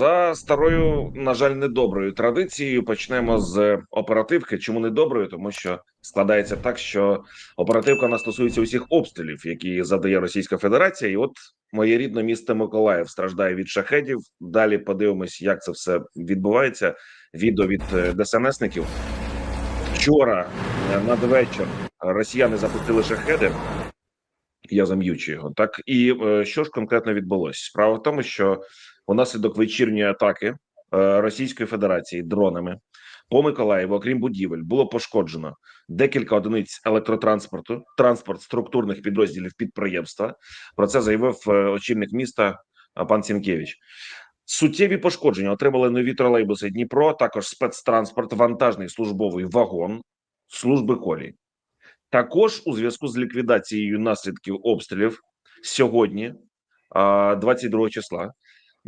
За старою, на жаль, недоброю традицією почнемо з оперативки. Чому недоброю? Тому що складається так, що оперативка вона стосується усіх обстрілів, які задає Російська Федерація. І от моє рідне місто Миколаїв страждає від шахедів. Далі подивимось, як це все відбувається. Відео від е, ДСНСників. Вчора е, надвечір росіяни запустили шахеди. Я зам'ючу його. Так і е, що ж конкретно відбулося? Справа в тому, що унаслідок вечірньої атаки е, Російської Федерації дронами по Миколаєву, окрім будівель, було пошкоджено декілька одиниць електротранспорту, транспорт структурних підрозділів підприємства. Про це заявив е, очільник міста е, пан Сінкевич. Суттєві пошкодження отримали нові тролейбуси Дніпро, також спецтранспорт, вантажний службовий вагон служби колії. Також у зв'язку з ліквідацією наслідків обстрілів сьогодні, а, 22 числа,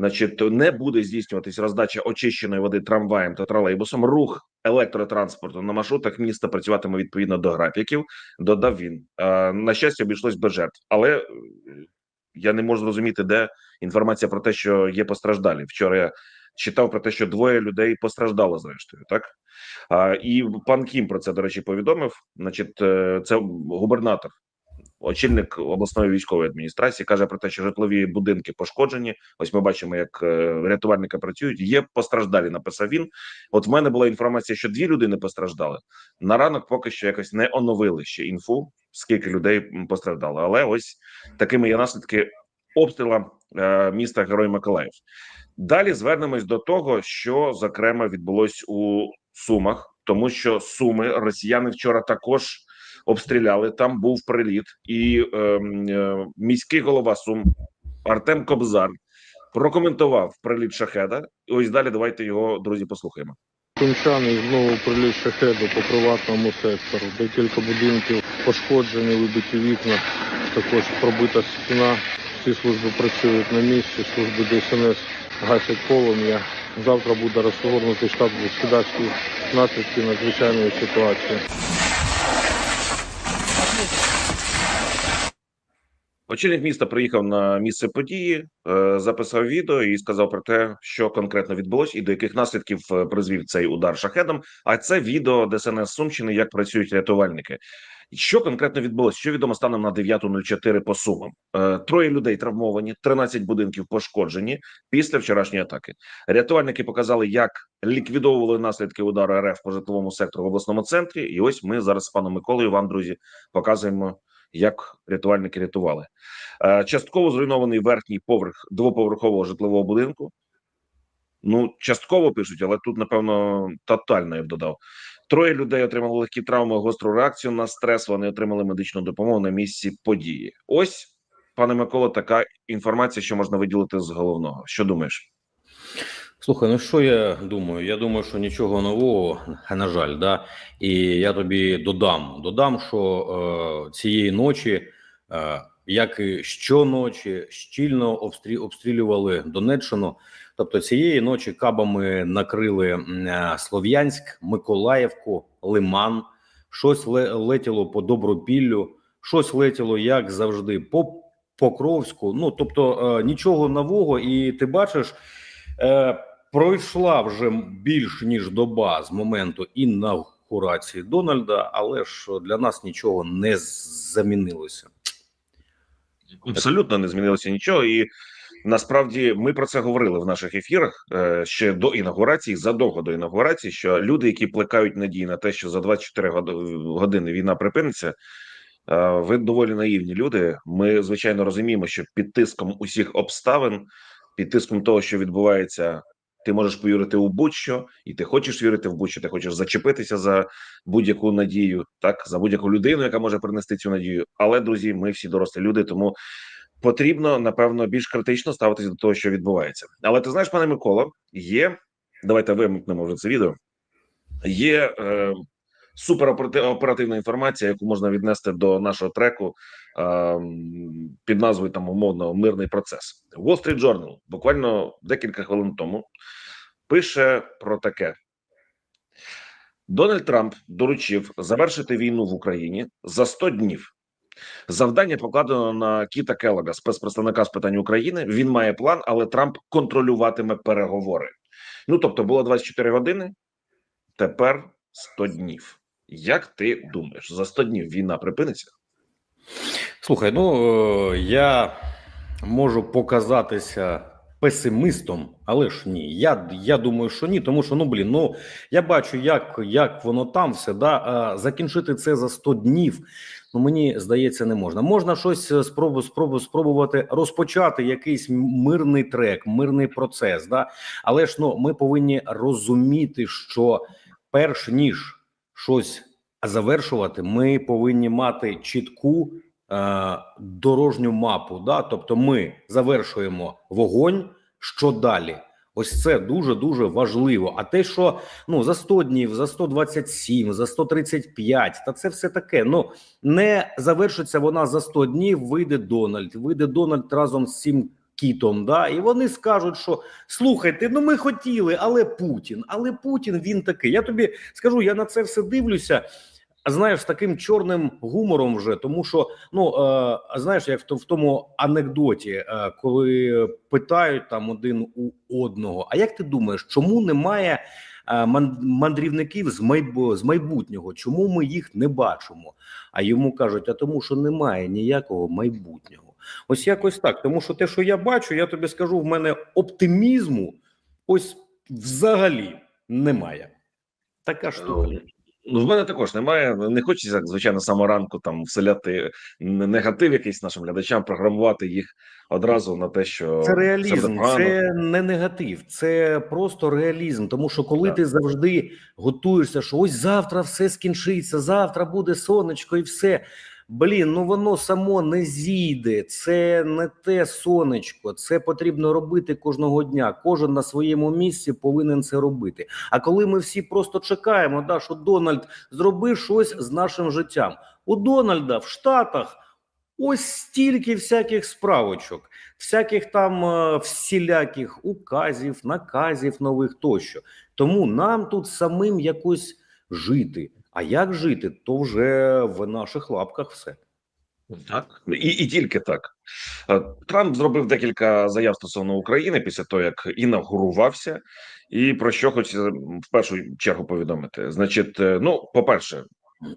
значить, не буде здійснюватись роздача очищеної води трамваєм та тролейбусом. Рух електротранспорту на маршрутах міста працюватиме відповідно до графіків. Додав він. На щастя, обійшлось без жертв, але е, я не можу зрозуміти, де інформація про те, що є постраждалі. Вчора я читав про те, що двоє людей постраждало зрештою, так. А, і пан Кім про це до речі повідомив. Значить, е, це губернатор, очільник обласної військової адміністрації, каже про те, що житлові будинки пошкоджені. Ось ми бачимо, як е, рятувальники працюють. Є постраждалі. Написав він. От в мене була інформація, що дві людини постраждали. На ранок поки що якось не оновили ще інфу, скільки людей постраждало. Але ось такими є наслідки обстріла е, міста Герой Миколаїв. Далі звернемось до того, що зокрема відбулось у Сумах, тому що Суми росіяни вчора також обстріляли. Там був приліт, і ем, е, міський голова Сум Артем Кобзар прокоментував приліт шахеда. І ось далі давайте його друзі послухаємо. Сумчани знову приліт шахеду по приватному сектору. Декілька будинків пошкоджені, вибиті вікна, також пробита стіна. Всі служби працюють на місці, служби ДСНС гасять полум'я. Завтра буде розгорнутий штаб ліквідації наслідків надзвичайної ситуації. Очільник міста приїхав на місце події, е, записав відео і сказав про те, що конкретно відбулось, і до яких наслідків е, призвів цей удар шахедом. А це відео ДСНС Сумщини, як працюють рятувальники. Що конкретно відбулось? Що відомо станом на 9.04 по сумам? Е, Троє людей травмовані, 13 будинків пошкоджені після вчорашньої атаки. Рятувальники показали, як ліквідовували наслідки удару РФ по житловому сектору в обласному центрі. І ось ми зараз з паном Миколою вам, друзі, показуємо, як рятувальники рятували. Е, Частково зруйнований верхній поверх двоповерхового житлового будинку. Ну, частково пишуть, але тут, напевно, тотально я б додав. Троє людей отримали легкі травми, гостру реакцію на стрес. Вони отримали медичну допомогу на місці події. Ось, пане Микола, така інформація, що можна виділити з головного. Що думаєш? Слухай, ну що я думаю? Я думаю, що нічого нового, на жаль, да. І я тобі додам. Додам, що е, цієї ночі, е, як і щоночі, щільно обстрі, обстрілювали Донеччину. Тобто цієї ночі кабами накрили е, Слов'янськ, Миколаївку, Лиман. Щось летіло по Добропіллю, щось летіло, як завжди, по Покровську. Ну тобто е, нічого нового, і ти бачиш. Е, пройшла вже більш ніж доба з моменту інаугурації Дональда, але ж для нас нічого не замінилося. Абсолютно не змінилося нічого, і насправді ми про це говорили в наших ефірах е, ще до інаугурації, задовго до інаугурації, що люди, які плекають надії на те, що за 24 год- години війна припиниться. е, Ви доволі наївні люди. Ми звичайно розуміємо, що під тиском усіх обставин, під тиском того, що відбувається, ти можеш повірити у будь-що, і ти хочеш вірити в будь-що, ти хочеш зачепитися за будь-яку надію, так за будь-яку людину, яка може принести цю надію. Але друзі, ми всі дорослі люди, тому потрібно напевно більш критично ставитися до того, що відбувається. Але ти знаєш, пане Микола, є. Давайте вимкнемо вже це відео. Є е, супероперативна інформація, яку можна віднести до нашого треку е, під назвою там умовно мирний процес. Wall Street Journal буквально декілька хвилин тому пише про таке: Дональд Трамп доручив завершити війну в Україні за 100 днів. Завдання покладено на Кіта Келога, спецпредставника з питань України. Він має план, але Трамп контролюватиме переговори. Ну тобто було 24 години, тепер 100 днів. Як ти думаєш, за 100 днів війна припиниться? Слухай, ну е, я можу показатися песимистом, але ж ні. Я, я думаю, що ні, тому що ну блін, ну я бачу, як, як воно там все да а закінчити це за 100 днів. Ну мені здається, не можна. Можна щось е, спробу, спробу спробувати розпочати якийсь мирний трек, мирний процес. Да, але ж ну ми повинні розуміти, що перш ніж щось завершувати, ми повинні мати чітку дорожню мапу. Да? Тобто, ми завершуємо вогонь. Що далі? Ось це дуже дуже важливо. А те, що ну за 100 днів, за 127, за 135, та це все таке. Ну не завершиться вона за 100 днів. Вийде Дональд, вийде Дональд разом з цим кітом. Да, і вони скажуть, що слухайте, ну ми хотіли, але Путін, але Путін він такий. Я тобі скажу, я на це все дивлюся. Знаєш, таким чорним гумором вже, тому що ну е, знаєш, як в, в тому анекдоті, е, коли питають там один у одного: а як ти думаєш, чому немає е, мандрівників з майбу з майбутнього? Чому ми їх не бачимо? А йому кажуть: а тому, що немає ніякого майбутнього. Ось якось так. Тому що те, що я бачу, я тобі скажу, в мене оптимізму ось взагалі немає. Така штука. Ну, в мене також немає. Не хочеться, як звичайно, само ранку там вселяти негатив якийсь нашим глядачам, програмувати їх одразу на те, що Це реалізм, буде це не негатив, це просто реалізм. Тому що коли Так. ти завжди готуєшся, що ось завтра все скінчиться, завтра буде сонечко і все. Блін, ну воно само не зійде. Це не те сонечко. Це потрібно робити кожного дня. Кожен на своєму місці повинен це робити. А коли ми всі просто чекаємо, да, що Дональд зробив щось з нашим життям. У Дональда в Штатах ось стільки всяких справочок всяких там е, всіляких указів, наказів нових тощо. Тому нам тут самим якось жити. А як жити, то вже в наших лапках все. Так і, і тільки так. Е, Трамп зробив декілька заяв стосовно України після того, як інавгурувався, і про що хочеться в першу чергу повідомити. Значить, е, ну, по-перше,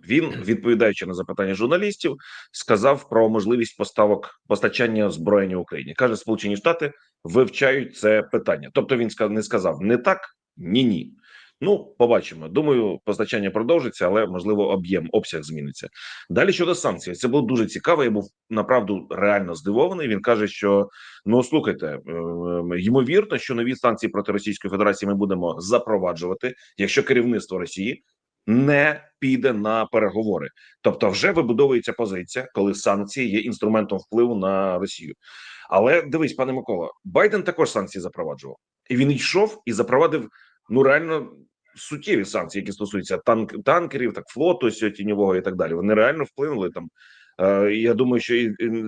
він, відповідаючи на запитання журналістів, сказав про можливість поставок постачання озброєння Україні. каже, Сполучені Штати вивчають це питання. Тобто, він не сказав не так, ні, ні. Ну, побачимо. Думаю, постачання продовжиться, але можливо об'єм, обсяг зміниться. Далі щодо санкцій, це було дуже цікаво. Я був направду реально здивований. Він каже, що ну слухайте, е, ймовірно, що нові санкції проти Російської Федерації ми будемо запроваджувати, якщо керівництво Росії не піде на переговори. Тобто, вже вибудовується позиція, коли санкції є інструментом впливу на Росію. Але дивись, пане Микола, Байден також санкції запроваджував, і він йшов і запровадив ну реально суттєві санкції, які стосуються танк танкерів, так флоту сьо- тіньового і так далі. Вони реально вплинули там. Е, я думаю, що і, і,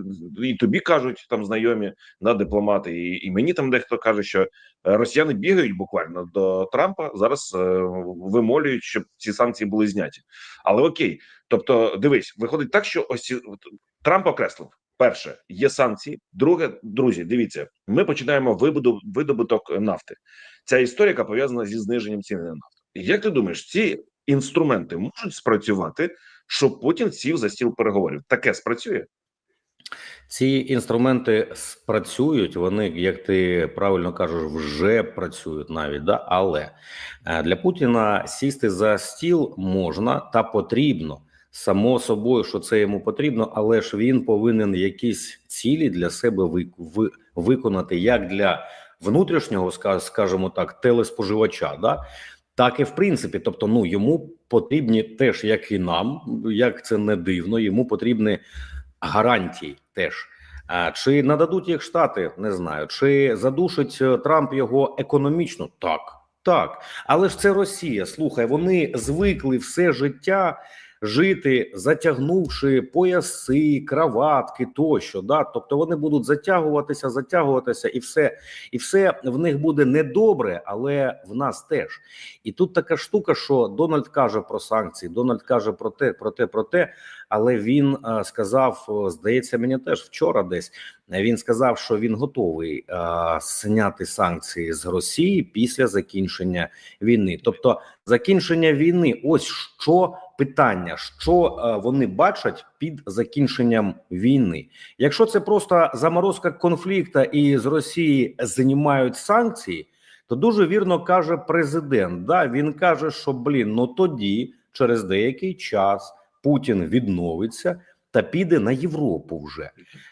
і тобі кажуть там знайомі на дипломати, і, і мені там дехто каже, що е, росіяни бігають буквально до Трампа зараз е, вимолюють, щоб ці санкції були зняті. Але окей, тобто, дивись, виходить так, що ось Трамп окреслив. Перше, є санкції. Друге, друзі, дивіться, ми починаємо вибуду, видобуток нафти. Ця історія пов'язана зі зниженням ціни на нафту. Як ти думаєш, ці інструменти можуть спрацювати, щоб Путін сів за стіл переговорів? Таке спрацює? Ці інструменти спрацюють. Вони, як ти правильно кажеш, вже працюють навіть. Да? Але е, для Путіна сісти за стіл можна та потрібно. Само собою, що це йому потрібно, але ж він повинен якісь цілі для себе ви- ви- виконати як для внутрішнього, ска- скажімо так, телеспоживача, да? так і в принципі. Тобто, ну йому потрібні теж, як і нам, як це не дивно, йому потрібні гарантії теж. А чи нададуть їх штати? Не знаю. Чи задушить е, Трамп його економічно? Так, так. Але ж це Росія. Слухай, вони звикли все життя жити, затягнувши пояси, краватки тощо. Да? Тобто вони будуть затягуватися, затягуватися, і все, і все в них буде недобре, але в нас теж. І тут така штука, що Дональд каже про санкції, Дональд каже про те, про те, про те. Але він е, сказав, е, здається, мені теж вчора десь е, він сказав, що він готовий зняти санкції з Росії після закінчення війни. Тобто, закінчення війни, ось що питання, що вони бачать під закінченням війни. Якщо це просто заморозка конфлікту і з Росії знімають санкції, то дуже вірно каже президент. Да, він каже, що блін, ну тоді через деякий час Путін відновиться та піде на Європу вже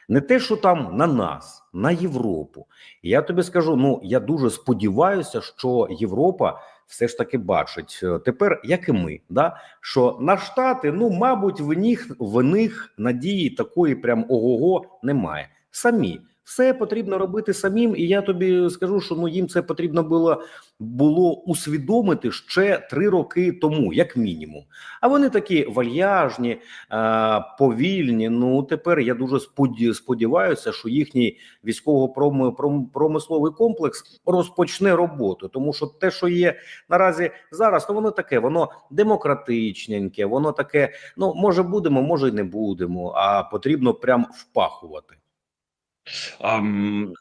не те, що там на нас, на Європу. Я тобі скажу: ну я дуже сподіваюся, що Європа все ж таки бачить е, тепер, як і ми, да що на штати, ну мабуть, в них в них надії такої, прям ого-го немає. Самі все потрібно робити самим, і я тобі скажу, що ну їм це потрібно було було усвідомити ще три роки тому, як мінімум. А вони такі вальяжні, е, повільні. Ну тепер я дуже споді- сподіваюся, що їхній військово-промисловий комплекс розпочне роботу, тому що те, що є наразі зараз, то воно таке, воно демократичненьке, воно таке. Ну може будемо, може й не будемо. А потрібно прям впахувати. Ам,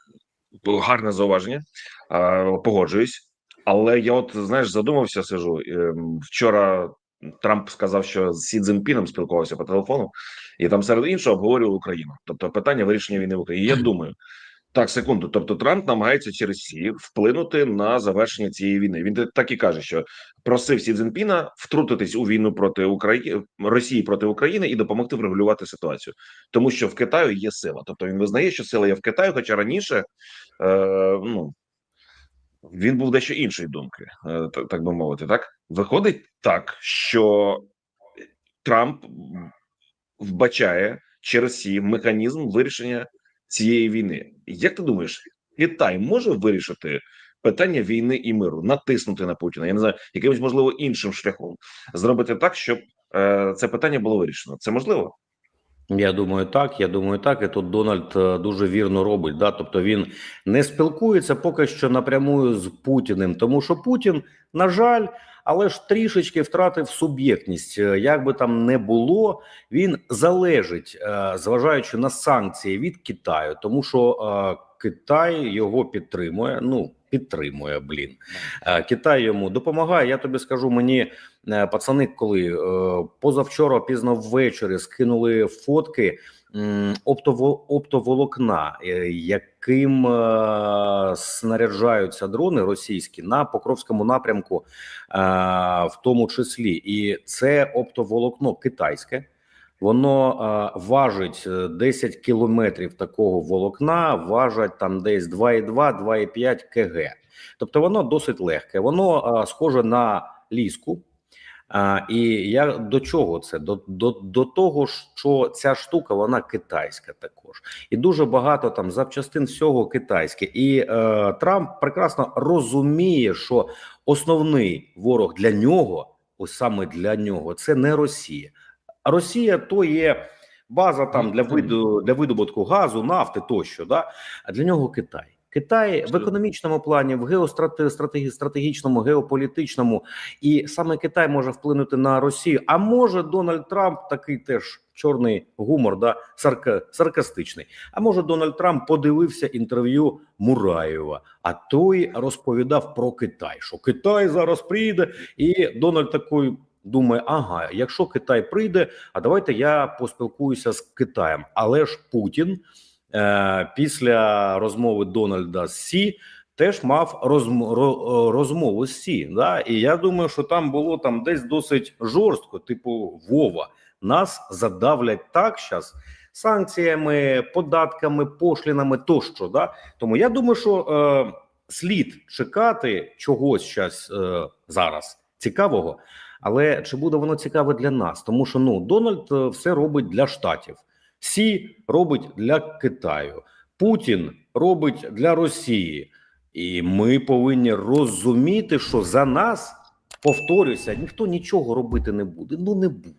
гарне зауваження. Uh, погоджуюсь. Але я от знаєш, задумався, сижу. Ем, Вчора Трамп сказав, що з Сі Цзіньпіном спілкувався по телефону, і там серед іншого обговорював Україну. Тобто питання вирішення війни в Україні. Я думаю, так, секунду. Тобто, Трамп намагається через Сі вплинути на завершення цієї війни. Він так і каже, що просив Сі Цзіньпіна втрутитись у війну проти України Росії проти України і допомогти врегулювати ситуацію, тому що в Китаю є сила. Тобто він визнає, що сила є в Китаю, хоча раніше е, ну він був дещо іншої думки, е, так, так би мовити. Так виходить так, що Трамп вбачає через Сі механізм вирішення цієї війни. Як ти думаєш, Китай може вирішити питання війни і миру, натиснути на Путіна? Я не знаю, якимось можливо іншим шляхом зробити так, щоб е, це питання було вирішено. Це можливо? Я думаю, так. Я думаю, так. І тут Дональд е, дуже вірно робить. Да? Тобто він не спілкується поки що напряму з Путіним, тому що Путін, на жаль, але ж трішечки втратив суб'єктність. Е, Як би там не було, він залежить, е, зважаючи на санкції від Китаю, тому що е, Китай його підтримує. Ну підтримує, блін. Е, Китай йому допомагає. Я тобі скажу, мені е, пацани, коли е, позавчора пізно ввечері скинули фотки оптоволокна, яким снаряджаються дрони російські на Покровському напрямку, в тому числі, і це оптоволокно китайське. Воно е, важить е, 10 кілометрів такого волокна, важать там десь 2,2-2,5 кг. Тобто воно досить легке. Воно е, схоже на ліску. А, і я до чого це? До, до, до того, що ця штука вона китайська також, і дуже багато там запчастин всього китайське. І е, Трамп прекрасно розуміє, що основний ворог для нього, ось саме для нього, це не Росія. А Росія то є база там для виду для видобутку газу, нафти тощо. Да? А для нього Китай. Китай в економічному плані, в геостратегі, геополітичному, і саме Китай може вплинути на Росію. А може Дональд Трамп такий теж чорний гумор, да сарка, саркастичний. А може Дональд Трамп подивився інтерв'ю Мураєва, а той розповідав про Китай, що Китай зараз прийде, і Дональд такий думає: ага, якщо Китай прийде, а давайте я поспілкуюся з Китаєм. Але ж Путін е, після розмови Дональда з Сі теж мав розм, розмову з Сі. Да? І я думаю, що там було там десь досить жорстко, типу Вова. Нас задавлять так зараз санкціями, податками, пошлінами тощо. Да? Тому я думаю, що е, слід чекати чогось зараз е, зараз цікавого. Але чи буде воно цікаве для нас? Тому що ну Дональд е, все робить для штатів, Сі робить для Китаю, Путін робить для Росії, і ми повинні розуміти, що за нас повторюся, ніхто нічого робити не буде. Ну не буде.